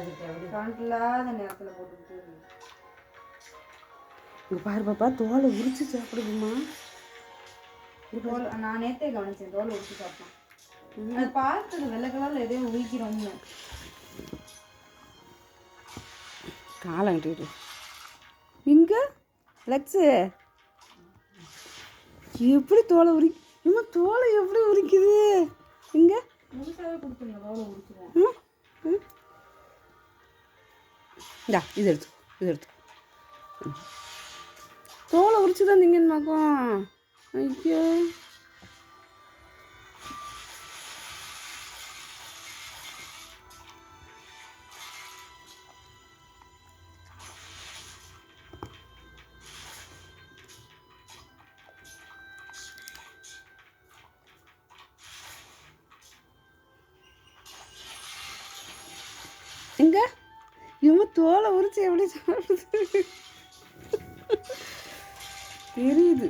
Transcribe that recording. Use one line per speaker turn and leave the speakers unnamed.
இல்லாத நேரத்தில் போட்டுக்கிட்டு
இங்கே பாரு பாப்பா தோலை உரிச்சு சாப்பிடுதுமா
தோல் நான் நேத்தே கவனிச்சேன் தோல் உரிச்சு சாப்பிட்டேன். அது பார்த்தது வெள்ளை கலரில் எதையும் உரிக்கிறோம்னு.
காலம் கட்டிடு இங்கே லக்ஸு. எப்படி தோலை உரி இம்மா தோலை எப்படி உரிக்குது? இந்தா இது எடுத்து இது எடுத்து ம். தோலை உரிச்சு தான் திங்கன்னு பார்க்கும் ஐயோ எங்க இவன் தோலை உரிச்சு எப்படி சாப்பிடுது தெரியுது.